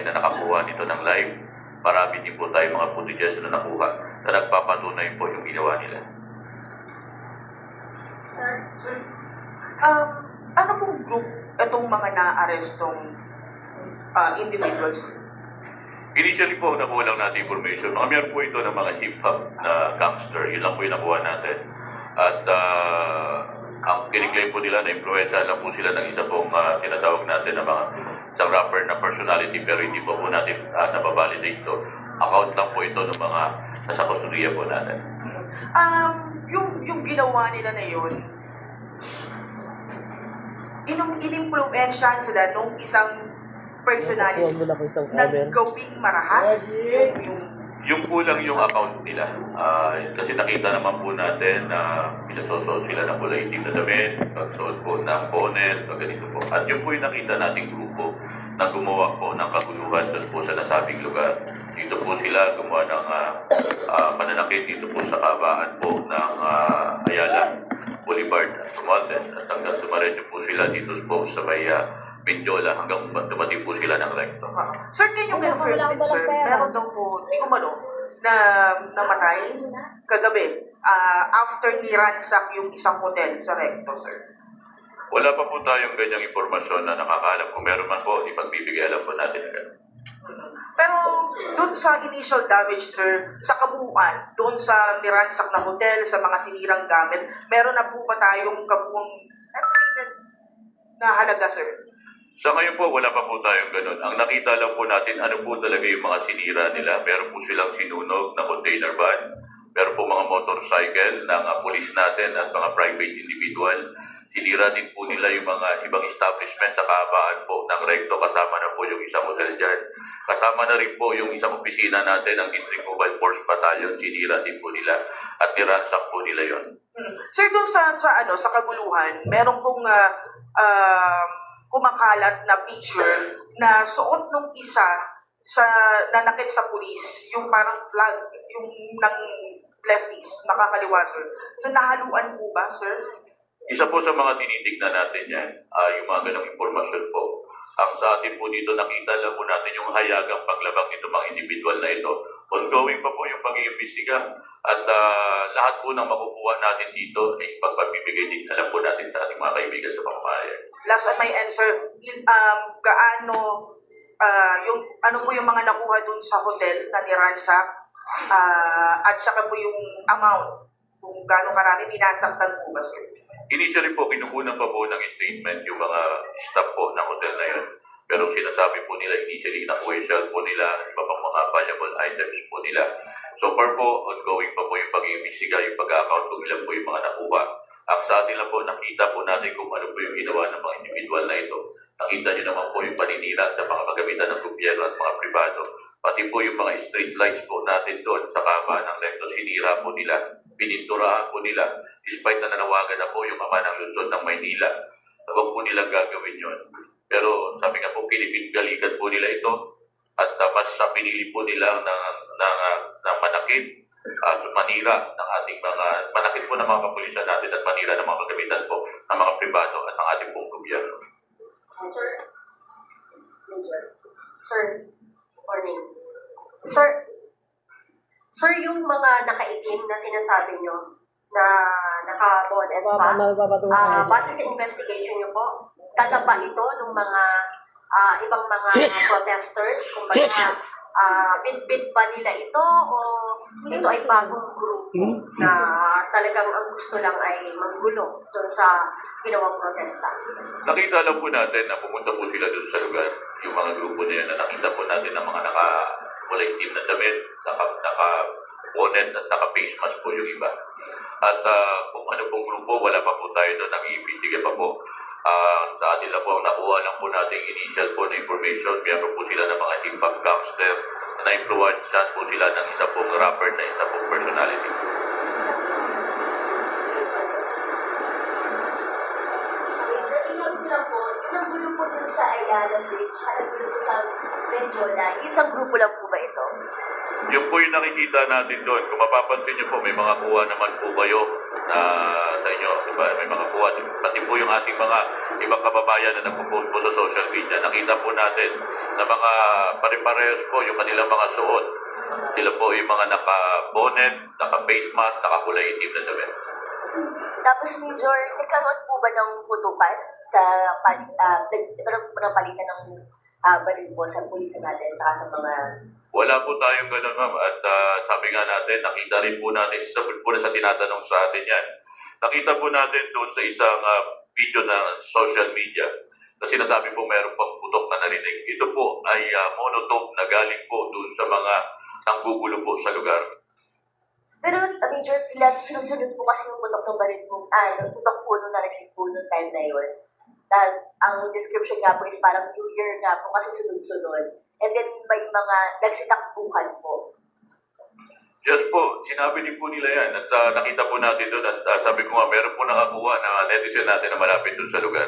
na nakakuha dito ng live. Marami din po tayo mga footages na nakuha na nagpapatunay po yung ginawa nila. Sir, um, ano pong group itong mga na-arrestong uh, individuals? Initially po, nakuha lang natin information. Mga meron po ito ng mga hip-hop na gangster. Yun lang po yung nakuha natin. At ah, ang kiniklaim po nila na influensya lang po sila ng isa pong ah, tinatawag natin na mga isang rapper na personality pero hindi po po natin uh, nababalidate ito. Account lang po ito ng mga nasa kustudiya po natin. Um, yung, yung ginawa nila na yun, inum inimpluensyahan sila nung isang personality na naggawing marahas. Yung, yung, Yung po lang yung account nila. Ah, kasi nakita naman po natin na pinasusuot sila ng kulay itim na damit, pagsuot po ng bonnet, pag ganito po. At yun po yung nakita nating na gumawa po ng kaguluhan doon po sa nasabing lugar. Dito po sila gumawa ng ah, ah, pananakit dito po sa kabaan po ng ah, Ayala, Boulevard at Romualdez. At hanggang sumaredyo po sila dito po sa may ah, Mindiola hanggang dumating po sila ng recto. sir, can you confirm akong sir? Meron daw po, di umano, na namatay kagabi ah, after ni-ransack yung isang hotel sa recto, sir. Wala pa po tayong ganyang impormasyon na nakakaalam. Kung meron man po, ipagbibigay alam po natin agad. Pero doon sa initial damage, sir, sa kabuuan, doon sa niransak na hotel, sa mga sinirang gamit, meron na po ba tayong kabuuang estimated na halaga, sir? Sa ngayon po, wala pa po tayong ganun. Ang nakita lang po natin, ano po talaga yung mga sinira nila. Meron po silang sinunog na container van. Meron po mga motorcycle ng uh, pulis natin at mga private individual. Sinira din po nila yung mga ibang establishment sa kahabaan po ng recto. Kasama na po yung isang hotel dyan. Kasama na rin po yung isang opisina natin ng District Mobile Force Battalion. Sinira din po nila at niransak po nila yon. Hmm. Sir, doon sa, sa, ano, sa kaguluhan, meron pong ah, ah, kumakalat na picture na suot nung isa sa nanakit sa pulis, yung parang flag, yung ng leftist, makakaliwa, sir. So, nahaluan po ba, sir? Isa po sa mga tinitignan natin yan, ah, yung mga ganong impormasyon po. Ang sa atin po dito, nakita lang po natin yung hayagang paglabag nito mga individual na ito. Ongoing pa po yung pag-iimbestiga. At ah, lahat po ng makukuha natin dito ay pagpapibigay din alam po natin sa ating mga kaibigan sa pamamayan. last on my answer, um, gaano, ah, yung, ano po yung mga nakuha dun sa hotel na niransak, ah, at saka po yung amount, kung gaano karami binasaktan po ba, sir? Initially po, kinukunan pa po ng statement yung mga staff po ng hotel na yun. Pero sinasabi po nila initially na yung cellphone nila, iba pang mga valuable items po nila. So far po, ongoing pa po yung pag-iimbestiga, yung pag-account kung ilan po yung mga nakuha. Ang sa atin lang po, nakita po natin kung ano po yung ginawa ng mga individual na ito. Nakita niyo naman po yung paninira sa mga kagamitan ng gobyerno at mga pribado. Pati po yung mga street lights po natin doon sa kaba ng recto, sinira po nila, pininturahan po nila, despite na nanawagan na po yung ama ng Luzon ng Maynila, huwag po nilang gagawin yon. Pero sabi nga po, pinipigalikan po nila ito at uh, mas uh, pinili po nila ng, ng, uh, ng manakit at manira ng ating mga, manakit po ng mga kapulisan natin at manira ng mga kagamitan po ng mga pribado at ng ating pong gobyerno. Sir, sir, morning. Sir, sir, yung mga nakaitim na sinasabi nyo na naka-bonnet pa, ah, na base sa investigation nyo po, dala ba ito ng mga ah, ibang mga protesters? Kung baga, ah, bit-bit ba nila ito o ito ay bagong grupo na talagang ang gusto lang ay manggulo doon sa ginawang protesta? Nakita lang po natin na pumunta po sila doon sa lugar, yung mga grupo na yan, na nakita po natin ng mga naka kulay itim na damit, naka, naka bonnet at naka face mask po yung iba. At ah, kung ano pong grupo, wala pa po tayo doon, nag-iimbestiga pa po. Ah, sa atin lang po, nakuha lang po natin initial po na information, meron po sila ng mga hip-hop gangster na influensyahan po sila ng isa pong rapper na isa pong personality. Sa Ayala Bridge, at gulo po sa Medjola, isang grupo lang po ba ito? Yung po yung nakikita natin doon, kung mapapansin nyo po, may mga kuha naman po kayo na sa inyo, di ba? May mga kuha, pati po yung ating mga ibang kababayan na nagpo-post po sa social media. Nakita po natin na mga pare-parehas po yung kanilang mga suot. Sila po yung mga naka-bonnet, naka-face mask, naka-kulay itim na damit. Tapos, Major, nagkaroon po ba ng putukan sa palit, uh, po ng palitan ng uh, baril po sa pulis natin saka sa mga Wala po tayong ganun, ma'am. At ah, sabi nga natin, nakita rin po natin, isa po na sa tinatanong sa atin yan. Nakita po natin doon sa isang ah, video na social media na sinasabi po meron pang putok na narinig. Ito po ay uh, monotone na galing po doon sa mga nanggugulo po sa lugar. Pero, uh, Major, ilan sunod-sunod po kasi yung putok ng baril po, ah, yung putok po nung narinig po nung time na yun. Dahil ang description nga po is parang New Year nga po kasi sunod-sunod. And then may mga nagsitakbuhan po. Yes po, sinabi din po nila yan at ah, nakita po natin doon at ah, sabi ko nga meron po nakakuha na netizen natin na malapit doon sa lugar.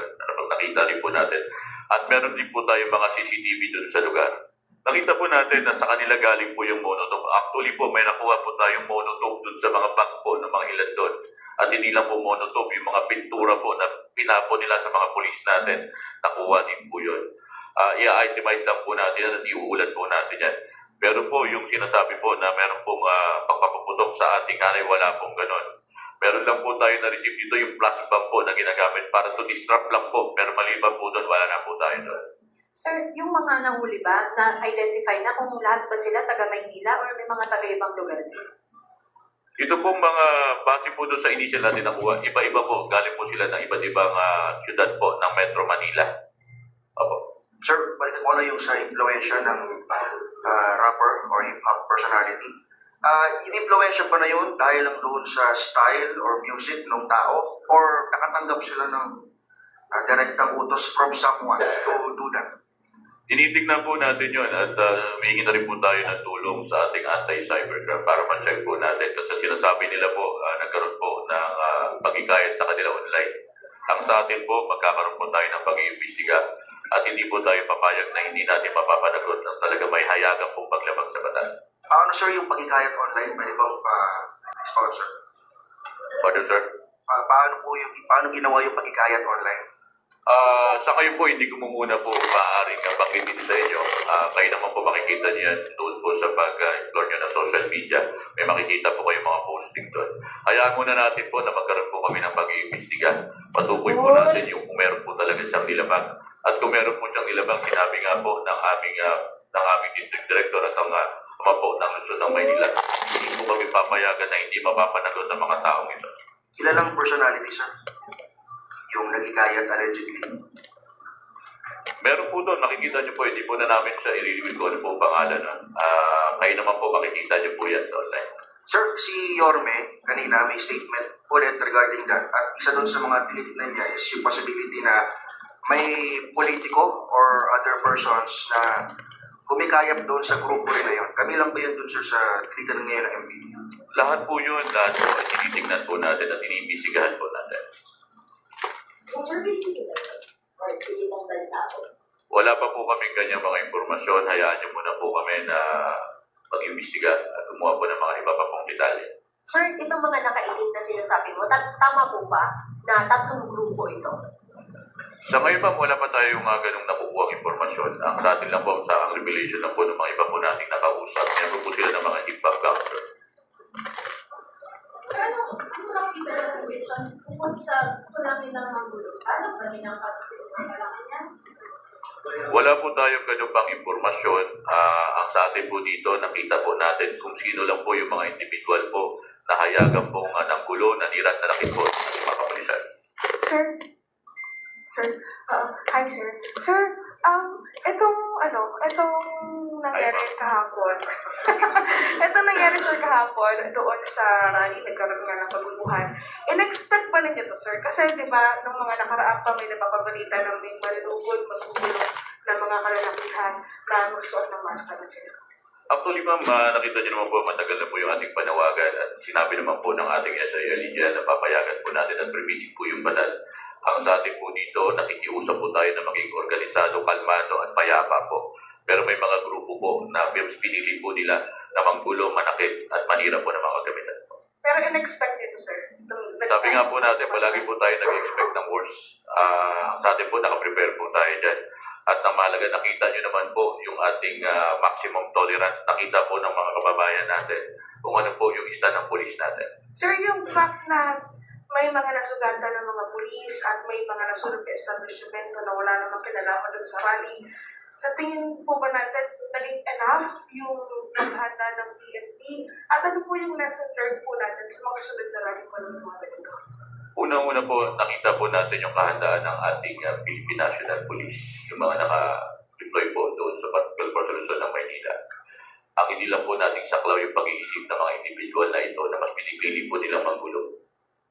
Nakita din po natin. At meron din po tayong mga CCTV doon sa lugar. Nakita po natin na sa kanila galing po yung monotone. Actually po, may nakuha po tayong monotone doon sa mga bag po ng mga ilan doon. At hindi lang po monotone, yung mga pintura po na pinapo nila sa mga polis natin, nakuha din po yun. Ah, i-itemize lang po natin yan at iuulat po natin yan. Pero po, yung sinasabi po na meron pong uh, pagpapaputok sa ating hanay, wala pong ganon. Meron lang po tayo na-receive dito yung plus bomb po na ginagamit para to disrupt lang po. Pero maliban po doon, wala na po tayo doon. Sir, yung mga nahuli ba, na-identify na kung lahat ba sila taga Maynila or may mga taga ibang lugar din? Ito pong mga base po doon sa initial natin nakuha, iba-iba po, galing po sila ng iba't ibang uh, syudad po ng Metro Manila. Opo. Sir, balik ko na yung sa impluensya ng ah, rapper or hip-hop personality. Ah, in-impluensya ba na yun dahil lang doon sa style or music ng tao? Or nakatanggap sila ng ah, direktang utos from someone to do that? Tinitignan po natin yun at uh, humingi na rin po tayo ng tulong sa ating anti-cybercrime para ma-check po natin. At sa sinasabi nila po, ah, nagkaroon po ng uh, pagkikayat sa kanila online. Ang sa atin po, magkakaroon po tayo ng pag-iimbestiga at hindi po tayo papayag na hindi natin mapapanagot ng talaga may hayagan pong paglabag sa batas. Ah, ano sir yung pagkikayat online? Pwede bang pa-sponsor? Pardon, sir? Pa- paano po yung, paano ginawa yung pagkikayat online? Ah, sa ngayon po, hindi ko muna po maaaring uh, banggitin sa inyo. Ah, kayo naman po makikita niyo yan doon po sa pag-explore nyo ng social media. May makikita po kayo mga posting doon. Hayaan muna natin po na magkaroon po kami ng pag-iimbestiga. Patukoy po natin yung kung meron po talaga siyang nilabag. At kung meron po siyang nilabag, sinabi nga po ng aming, ah, ng aming district director at ang uh, ama po ng Luzon ng Maynila, hindi po kami papayagan na hindi mapapanagot ng mga taong ito. Kilalang personality, sir? Yung nagkikayat allegedly. Meron po doon, makikita niyo po, hindi po na namin siya i-reveal ko ano po ang pangalan. Ah, kayo naman po makikita niyo po yan online. Sir, si Yorme, kanina may statement ulit regarding that. At isa doon sa mga tinitignan niya is yung possibility na may politiko or other persons na kumikayap doon sa grupo rin na yun. Kami lang ba yun doon sir sa tinitignan ngayon ng MPD? Lahat po yun, lahat po ay tinitingnan po natin at iniimbestigahan po natin. Major, Pilipinas or Pilipong bansa po. Wala pa po kami ganyang mga impormasyon. Hayaan niyo muna po kami na mag-imbestiga at gumawa po ng mga iba pa pong detalye. Sir, itong mga nakaitim na sinasabi mo, tama po ba na tatlong grupo ito? Sa ngayon pa, wala pa tayo mga ganong nakukuha impormasyon. Ang sa atin lang po, sa ang revelation lang po ng mga iba po nating nakausap. Meron po sila ng mga hip-hop gangster. Pero ano, ano nakita ng conviction kung sa gusto lang nilang Wala po tayong ganun pang impormasyon. Ah, ang sa atin po dito, nakita po natin kung sino lang po yung mga individual po na hayagan po nga ng gulo, nanirat na nakit po ng mga kapulisan. Sir, sir, uh, hi sir. Sir, um, itong, ano, itong nangyari kahapon. itong nangyari sir kahapon doon sa rally, nagkaroon nga ng pagbubuhan. In-expect ba ninyo to sir? Kasi di ba, nung mga nakaraan pa may napapabalita ng may malulugod, magugulo ng mga kalalakihan na magsuot ng maska na sila. Actually, ma'am, ah, nakita niyo naman po, matagal na po yung ating panawagan at sinabi naman po ng ating SIL Lydia na papayagan po natin at permitting po yung batas. Ang sa atin po dito, nakikiusap po tayo na maging organisado, kalmado at payapa po. Pero may mga grupo po na pinili po nila na manggulo, manakit at manira po ng mga kagamitan. Pero in-expect nito, sir. Itong- Sabi nga po natin, palagi po tayo nag-expect ng worst. Ah, sa atin po, nakaprepare po tayo dyan. At ang mahalaga, nakita nyo naman po yung ating ah, maximum tolerance. Nakita po ng mga kababayan natin kung ano po yung ista ng polis natin. Sir, yung fact na may mga nasugatan ng mga pulis at may mga nasulog na establishment na wala namang kinalaman doon sa rally, sa tingin po ba natin naging enough yung paghanda ng PNP? At ano po yung lesson learned po natin sa mga susunod na rally po ng mga ganito? Unang-una po, nakita po natin yung kahandaan ng ating uh, Philippine National Police, yung mga naka-deploy po doon sa of Luzon ng Maynila. Ang hindi lang po nating saklaw yung pag-iisip ng mga individual na ito na mas pinipili po nilang magulo.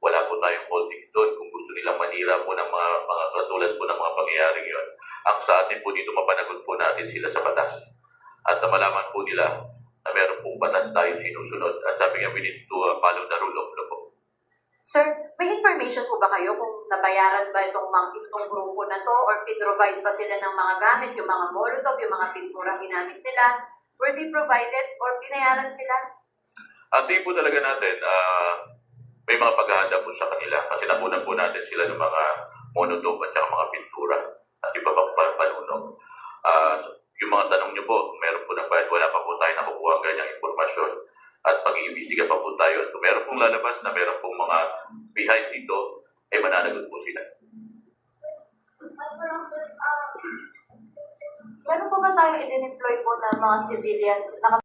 Wala po tayong holding doon kung gusto nilang manira po ng mga, mga katulad po ng mga pangyayaring yon. Ang sa atin po dito, mapanagot po natin sila sa batas. At na malaman po nila na meron pong batas tayo sinusunod. At sabi nga, we need to uh, follow the rule of law po. Sir, may information po ba kayo kung nabayaran ba itong mga itong grupo na to or pinrovide ba sila ng mga gamit, yung mga molotov, yung mga pintura ginamit nila? Were they provided or binayaran sila? Ang tingin po talaga natin, ah, may mga paghahanda po sa kanila kasi nakunan po natin sila ng mga monotop at saka mga pintura at iba pang pa- panunog. Ah, yung mga tanong niyo po, meron po ng bayad, wala pa po tayo nakukuha ang ganyang informasyon at pag-iimbestiga pa po tayo at meron pong lalabas na meron pong mga behind dito, ay mananagot po sila. Meron po ba tayong i-deploy po ng mga civilian, naka